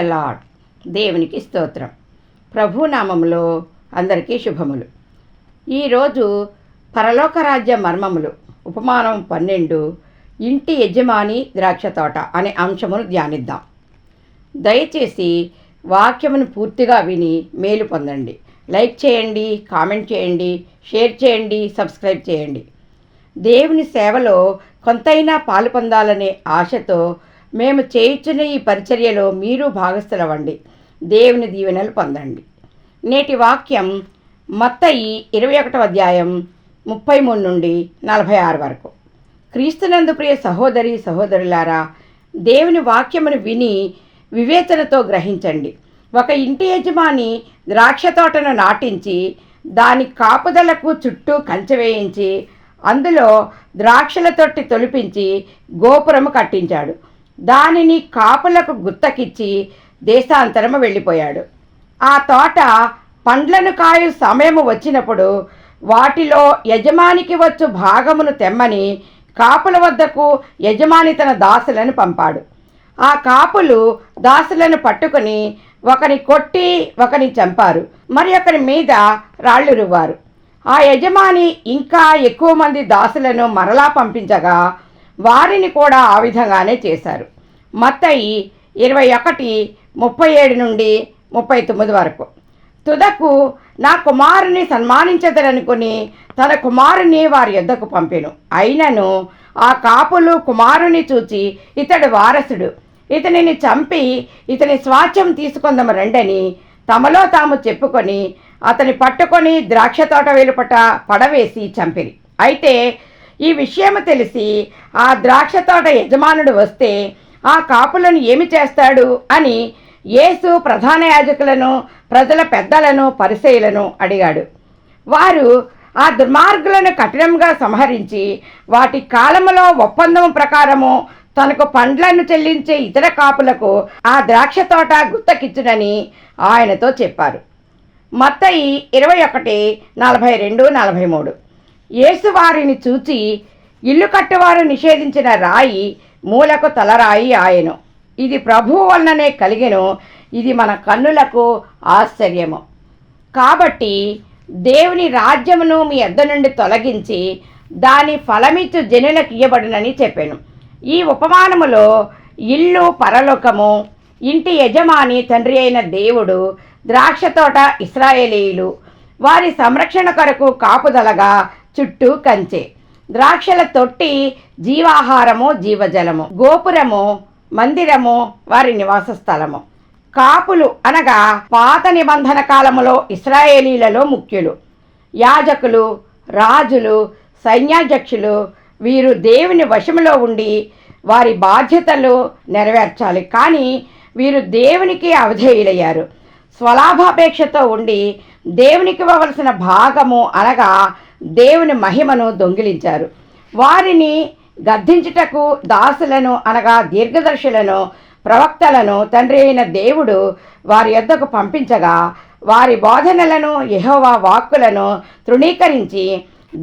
The lord దేవునికి స్తోత్రం ప్రభునామములో అందరికీ శుభములు ఈరోజు పరలోక రాజ్య మర్మములు ఉపమానం పన్నెండు ఇంటి యజమాని ద్రాక్ష తోట అనే అంశమును ధ్యానిద్దాం దయచేసి వాక్యమును పూర్తిగా విని మేలు పొందండి లైక్ చేయండి కామెంట్ చేయండి షేర్ చేయండి సబ్స్క్రైబ్ చేయండి దేవుని సేవలో కొంతైనా పాలు పొందాలనే ఆశతో మేము చేయించిన ఈ పరిచర్యలో మీరు భాగస్థులవ్వండి దేవుని దీవెనలు పొందండి నేటి వాక్యం మత్తయి ఇరవై ఒకటవ అధ్యాయం ముప్పై మూడు నుండి నలభై ఆరు వరకు క్రీస్తునందు ప్రియ సహోదరి సహోదరులారా దేవుని వాక్యమును విని వివేచనతో గ్రహించండి ఒక ఇంటి యజమాని ద్రాక్ష తోటను నాటించి దాని కాపుదలకు చుట్టూ వేయించి అందులో ద్రాక్షల తొట్టి తొలిపించి గోపురము కట్టించాడు దానిని కాపులకు గుత్తకిచ్చి దేశాంతరము వెళ్ళిపోయాడు ఆ తోట పండ్లను కాయు సమయము వచ్చినప్పుడు వాటిలో యజమానికి వచ్చు భాగమును తెమ్మని కాపుల వద్దకు యజమాని తన దాసులను పంపాడు ఆ కాపులు దాసులను పట్టుకొని ఒకని కొట్టి ఒకని చంపారు మరి ఒకరి మీద రాళ్ళు రువ్వారు ఆ యజమాని ఇంకా ఎక్కువ మంది దాసులను మరలా పంపించగా వారిని కూడా ఆ విధంగానే చేశారు మత్తయి ఇరవై ఒకటి ముప్పై ఏడు నుండి ముప్పై తొమ్మిది వరకు తుదకు నా కుమారుని సన్మానించదరనుకుని తన కుమారుని వారి యుద్ధకు పంపెను అయినను ఆ కాపులు కుమారుని చూచి ఇతడు వారసుడు ఇతనిని చంపి ఇతని స్వాచ్యం తీసుకుందాము రండని తమలో తాము చెప్పుకొని అతని పట్టుకొని ద్రాక్ష తోట వెలుపట పడవేసి చంపిరి అయితే ఈ విషయం తెలిసి ఆ ద్రాక్ష తోట యజమానుడు వస్తే ఆ కాపులను ఏమి చేస్తాడు అని యేసు ప్రధాన యాజకులను ప్రజల పెద్దలను పరిసయులను అడిగాడు వారు ఆ దుర్మార్గులను కఠినంగా సంహరించి వాటి కాలములో ఒప్పందం ప్రకారము తనకు పండ్లను చెల్లించే ఇతర కాపులకు ఆ ద్రాక్ష తోట గుత్తకిచ్చునని ఆయనతో చెప్పారు మత్తయి ఇరవై ఒకటి నలభై రెండు నలభై మూడు యేసువారిని చూచి ఇల్లు కట్టువారు నిషేధించిన రాయి మూలకు తలరాయి ఆయను ఇది ప్రభువు వలననే కలిగెను ఇది మన కన్నులకు ఆశ్చర్యము కాబట్టి దేవుని రాజ్యమును మీ అద్ద నుండి తొలగించి దాని ఫలమిచ్చు జనులకు ఇయ్యబడునని చెప్పాను ఈ ఉపమానములో ఇల్లు పరలోకము ఇంటి యజమాని తండ్రి అయిన దేవుడు ద్రాక్ష తోట ఇస్రాయేలీలు వారి సంరక్షణ కొరకు కాపుదలగా చుట్టూ కంచె ద్రాక్షల తొట్టి జీవాహారము జీవజలము గోపురము మందిరము వారి నివాస స్థలము కాపులు అనగా పాత నిబంధన కాలములో ఇస్రాయేలీలలో ముఖ్యులు యాజకులు రాజులు సైన్యాధ్యక్షులు వీరు దేవుని వశములో ఉండి వారి బాధ్యతలు నెరవేర్చాలి కానీ వీరు దేవునికి అవధేయులయ్యారు స్వలాభాపేక్షతో ఉండి దేవునికి ఇవ్వవలసిన భాగము అనగా దేవుని మహిమను దొంగిలించారు వారిని గద్దించుటకు దాసులను అనగా దీర్ఘదర్శులను ప్రవక్తలను తండ్రి అయిన దేవుడు వారి యొద్దకు పంపించగా వారి బోధనలను యహోవా వాక్కులను తృణీకరించి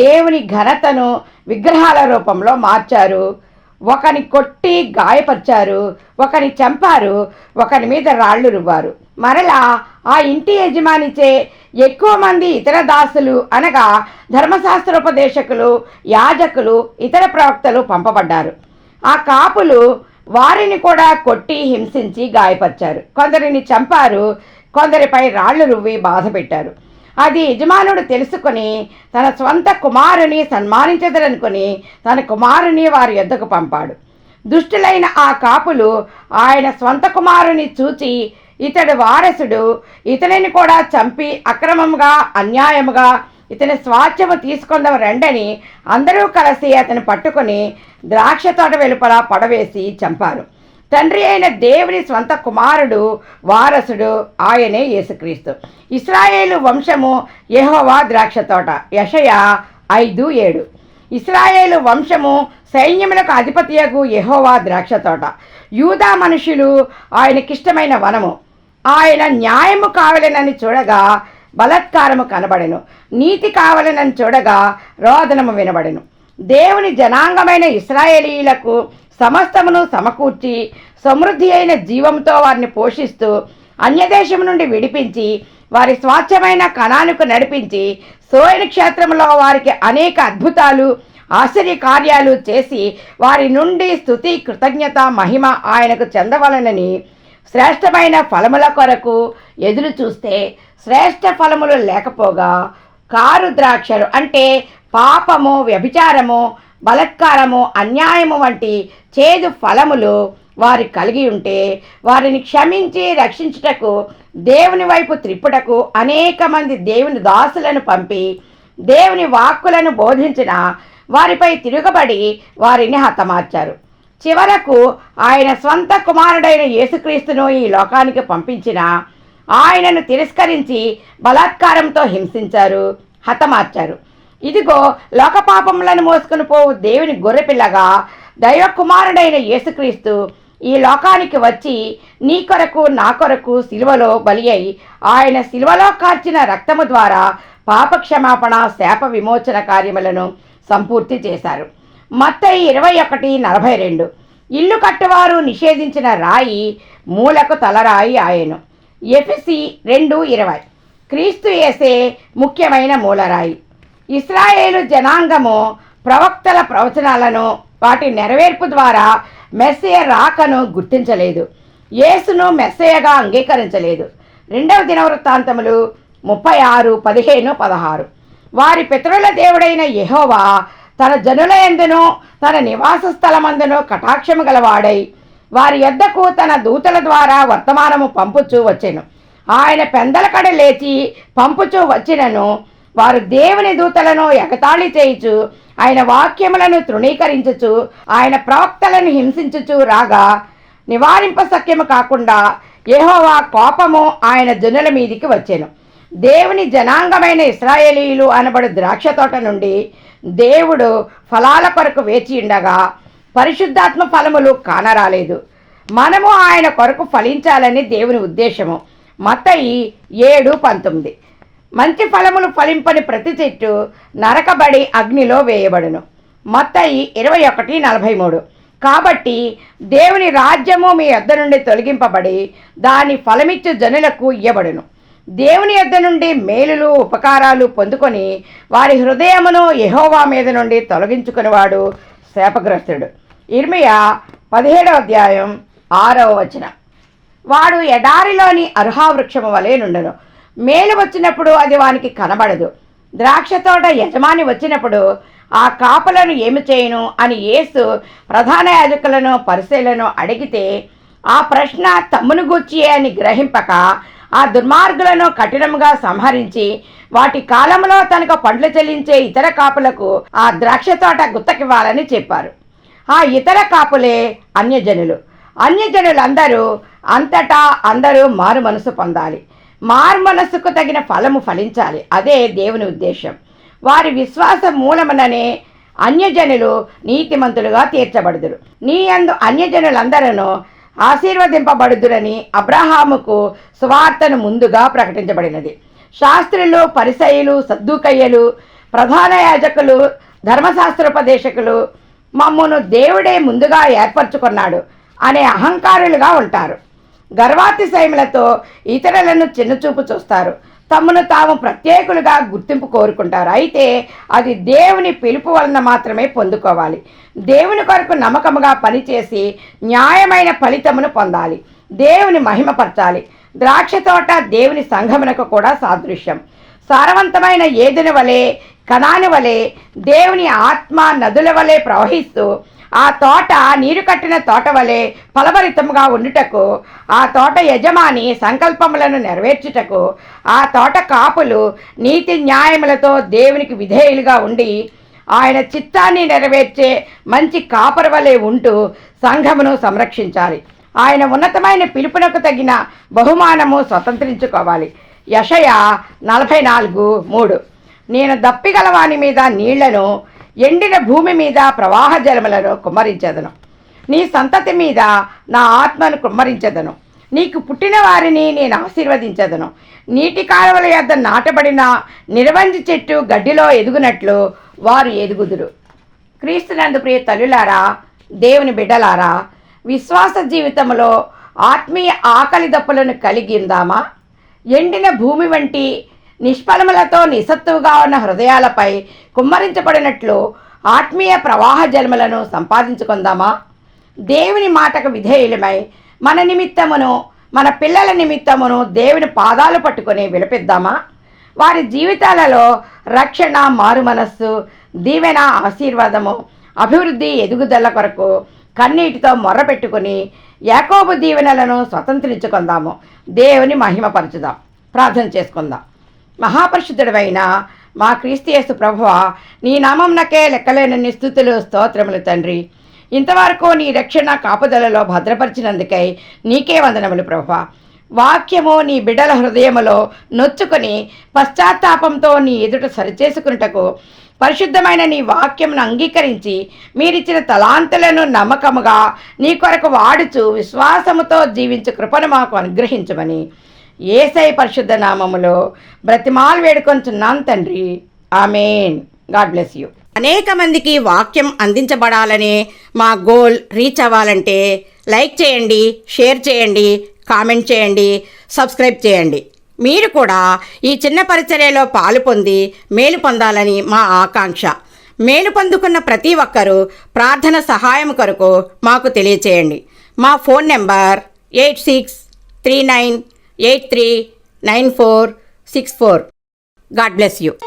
దేవుని ఘనతను విగ్రహాల రూపంలో మార్చారు ఒకని కొట్టి గాయపరిచారు ఒకని చంపారు ఒకని మీద రాళ్ళు రువ్వారు మరలా ఆ ఇంటి యజమానిచే ఎక్కువ మంది ఇతర దాసులు అనగా ధర్మశాస్త్రోపదేశకులు యాజకులు ఇతర ప్రవక్తలు పంపబడ్డారు ఆ కాపులు వారిని కూడా కొట్టి హింసించి గాయపరిచారు కొందరిని చంపారు కొందరిపై రాళ్లు రువ్వి బాధ పెట్టారు అది యజమానుడు తెలుసుకొని తన స్వంత కుమారుని సన్మానించదనుకొని తన కుమారుని వారి యొద్దకు పంపాడు దుష్టులైన ఆ కాపులు ఆయన స్వంత కుమారుని చూచి ఇతడు వారసుడు ఇతనిని కూడా చంపి అక్రమంగా అన్యాయముగా ఇతని స్వాస్థ్యము తీసుకుందవ రండని అందరూ కలిసి అతను పట్టుకొని ద్రాక్ష తోట వెలుపల పడవేసి చంపారు తండ్రి అయిన దేవుని స్వంత కుమారుడు వారసుడు ఆయనే యేసుక్రీస్తు ఇస్రాయేలు వంశము యహోవా ద్రాక్ష తోట యషయ ఐదు ఏడు ఇస్రాయేలు వంశము సైన్యములకు అధిపతియకు యహోవా ద్రాక్ష తోట యూదా మనుషులు ఆయనకిష్టమైన వనము ఆయన న్యాయము కావలేనని చూడగా బలత్కారము కనబడెను నీతి కావలనని చూడగా రోదనము వినబడెను దేవుని జనాంగమైన ఇస్రాయేలీలకు సమస్తమును సమకూర్చి సమృద్ధి అయిన జీవంతో వారిని పోషిస్తూ అన్యదేశం నుండి విడిపించి వారి స్వాచ్ఛమైన కణానికి నడిపించి సోయని క్షేత్రంలో వారికి అనేక అద్భుతాలు ఆశ్చర్య కార్యాలు చేసి వారి నుండి స్థుతి కృతజ్ఞత మహిమ ఆయనకు చెందవలనని శ్రేష్టమైన ఫలముల కొరకు ఎదురు చూస్తే శ్రేష్ట ఫలములు లేకపోగా కారు ద్రాక్షలు అంటే పాపము వ్యభిచారము బలత్కారము అన్యాయము వంటి చేదు ఫలములు వారి కలిగి ఉంటే వారిని క్షమించి రక్షించుటకు దేవుని వైపు త్రిప్పుటకు అనేక మంది దేవుని దాసులను పంపి దేవుని వాక్కులను బోధించిన వారిపై తిరుగుబడి వారిని హతమార్చారు చివరకు ఆయన స్వంత కుమారుడైన యేసుక్రీస్తును ఈ లోకానికి పంపించిన ఆయనను తిరస్కరించి బలాత్కారంతో హింసించారు హతమార్చారు ఇదిగో లోకపాపములను మోసుకుని పోవు దేవుని గొర్రెపిల్లగా దైవ కుమారుడైన యేసుక్రీస్తు ఈ లోకానికి వచ్చి నీ కొరకు నా కొరకు శిలువలో బలి అయి ఆయన శిలువలో కార్చిన రక్తము ద్వారా పాపక్షమాపణ శాప విమోచన కార్యములను సంపూర్తి చేశారు మత్త ఇరవై ఒకటి నలభై రెండు ఇల్లు కట్టువారు నిషేధించిన రాయి మూలకు తలరాయి ఆయను ఎఫిసి రెండు ఇరవై క్రీస్తు వేసే ముఖ్యమైన మూలరాయి ఇస్రాయేలు జనాంగము ప్రవక్తల ప్రవచనాలను వాటి నెరవేర్పు ద్వారా మెస్సయ రాకను గుర్తించలేదు యేసును మెస్సయగా అంగీకరించలేదు రెండవ దినవృత్తాంతములు ముప్పై ఆరు పదిహేను పదహారు వారి పితరుల దేవుడైన యహోవా తన జనుల ఎందును తన నివాస స్థలమందునో కటాక్షము గలవాడై వారి యొద్దకు తన దూతల ద్వారా వర్తమానము పంపుచూ వచ్చెను ఆయన కడ లేచి పంపుచూ వచ్చినను వారు దేవుని దూతలను ఎగతాళి చేయుచు ఆయన వాక్యములను తృణీకరించుచు ఆయన ప్రవక్తలను హింసించుచు రాగా నివారింప సఖ్యము కాకుండా ఏహోవా కోపము ఆయన జనుల మీదికి వచ్చాను దేవుని జనాంగమైన ఇస్రాయేలీలు అనబడు ద్రాక్ష తోట నుండి దేవుడు ఫలాల కొరకు వేచి ఉండగా పరిశుద్ధాత్మ ఫలములు కానరాలేదు మనము ఆయన కొరకు ఫలించాలని దేవుని ఉద్దేశము మత ఈ ఏడు పంతొమ్మిది మంచి ఫలములు ఫలింపని ప్రతి చెట్టు నరకబడి అగ్నిలో వేయబడును మొత్తాయి ఇరవై ఒకటి నలభై మూడు కాబట్టి దేవుని రాజ్యము మీ యొద్ధ నుండి తొలగింపబడి దాని ఫలమిచ్చు జనులకు ఇయ్యబడును దేవుని యొద్ధ నుండి మేలులు ఉపకారాలు పొందుకొని వారి హృదయమును యహోవా మీద నుండి తొలగించుకునేవాడు శాపగ్రస్తుడు ఇర్మియా పదిహేడవ అధ్యాయం ఆరవ వచనం వాడు ఎడారిలోని వృక్షము వలె నుండును మేలు వచ్చినప్పుడు అది వానికి కనబడదు ద్రాక్ష తోట యజమాని వచ్చినప్పుడు ఆ కాపలను ఏమి చేయను అని ఏసు ప్రధాన యాజకులను పరిశీలను అడిగితే ఆ ప్రశ్న తమ్మును గూర్చి అని గ్రహింపక ఆ దుర్మార్గులను కఠినంగా సంహరించి వాటి కాలంలో తనకు పండ్లు చెల్లించే ఇతర కాపులకు ఆ ద్రాక్ష తోట గుత్తకివ్వాలని చెప్పారు ఆ ఇతర కాపులే అన్యజనులు అన్యజనులందరూ అంతటా అందరూ మారు మనసు పొందాలి మార్మనస్సుకు తగిన ఫలము ఫలించాలి అదే దేవుని ఉద్దేశం వారి విశ్వాస మూలముననే అన్యజనులు నీతిమంతులుగా తీర్చబడుదురు నీ అందు అన్యజనులందరూ ఆశీర్వదింపబడుదురని అబ్రహాముకు స్వార్థను ముందుగా ప్రకటించబడినది శాస్త్రులు పరిసయులు సద్దుకయ్యలు ప్రధాన యాజకులు ధర్మశాస్త్రోపదేశకులు మమ్మను దేవుడే ముందుగా ఏర్పరచుకున్నాడు అనే అహంకారులుగా ఉంటారు గర్వాతిశయములతో ఇతరులను చిన్నచూపు చూస్తారు తమను తాము ప్రత్యేకులుగా గుర్తింపు కోరుకుంటారు అయితే అది దేవుని పిలుపు వలన మాత్రమే పొందుకోవాలి దేవుని కొరకు నమ్మకముగా పనిచేసి న్యాయమైన ఫలితమును పొందాలి దేవుని మహిమపరచాలి ద్రాక్ష తోట దేవుని సంఘమునకు కూడా సాదృశ్యం సారవంతమైన ఏదిన వలె కణాని వలె దేవుని ఆత్మ నదుల వలె ప్రవహిస్తూ ఆ తోట నీరు కట్టిన తోట వలె ఫలభరితంగా ఉండుటకు ఆ తోట యజమాని సంకల్పములను నెరవేర్చుటకు ఆ తోట కాపులు నీతి న్యాయములతో దేవునికి విధేయులుగా ఉండి ఆయన చిత్తాన్ని నెరవేర్చే మంచి కాపర వలె ఉంటూ సంఘమును సంరక్షించాలి ఆయన ఉన్నతమైన పిలుపునకు తగిన బహుమానము స్వతంత్రించుకోవాలి యషయ నలభై నాలుగు మూడు నేను దప్పిగలవాణి మీద నీళ్లను ఎండిన భూమి మీద ప్రవాహ జలములను కుమ్మరించదను నీ సంతతి మీద నా ఆత్మను కుమ్మరించదను నీకు పుట్టిన వారిని నేను ఆశీర్వదించదను నీటి కాలువల యొద్ద నాటబడిన నిర్వంజి చెట్టు గడ్డిలో ఎదుగునట్లు వారు ఎదుగుదురు క్రీస్తునందు ప్రియ తల్లులారా దేవుని బిడ్డలారా విశ్వాస జీవితంలో ఆత్మీయ ఆకలి దప్పులను కలిగిందామా ఎండిన భూమి వంటి నిష్ఫలములతో నిసత్తువుగా ఉన్న హృదయాలపై కుమ్మరించబడినట్లు ఆత్మీయ ప్రవాహ జన్మలను సంపాదించుకుందామా దేవుని మాటకు విధేయులమై మన నిమిత్తమును మన పిల్లల నిమిత్తమును దేవుని పాదాలు పట్టుకొని విలపిద్దామా వారి జీవితాలలో రక్షణ మారు మనస్సు దీవెన ఆశీర్వాదము అభివృద్ధి ఎదుగుదల కొరకు కన్నీటితో మొర్రపెట్టుకుని యాకోబు దీవెనలను స్వతంత్రించుకుందాము దేవుని మహిమపరచుదాం ప్రార్థన చేసుకుందాం మహాపరిశుద్ధుడవైన మా క్రీస్తయేసు ప్రభువ నీ నామంనకే లెక్కలేనన్ని స్థుతులు స్తోత్రములు తండ్రి ఇంతవరకు నీ రక్షణ కాపుదలలో భద్రపరిచినందుకై నీకే వందనములు ప్రభ వాక్యము నీ బిడ్డల హృదయములో నొచ్చుకొని పశ్చాత్తాపంతో నీ ఎదుట సరిచేసుకున్నటకు పరిశుద్ధమైన నీ వాక్యంను అంగీకరించి మీరిచ్చిన తలాంతులను నమ్మకముగా నీ కొరకు వాడుచు విశ్వాసముతో జీవించు కృపను మాకు అనుగ్రహించమని ఏసై పరిశుద్ధ నామములో బ్రతిమాలు వేడుకొంచున్నాను తండ్రి ఆమెన్ గాడ్ బ్లెస్ యూ అనేక మందికి వాక్యం అందించబడాలనే మా గోల్ రీచ్ అవ్వాలంటే లైక్ చేయండి షేర్ చేయండి కామెంట్ చేయండి సబ్స్క్రైబ్ చేయండి మీరు కూడా ఈ చిన్న పరిచర్యలో పాలు పొంది మేలు పొందాలని మా ఆకాంక్ష మేలు పొందుకున్న ప్రతి ఒక్కరూ ప్రార్థన సహాయం కొరకు మాకు తెలియచేయండి మా phone number eight six three nine 839464. God bless you.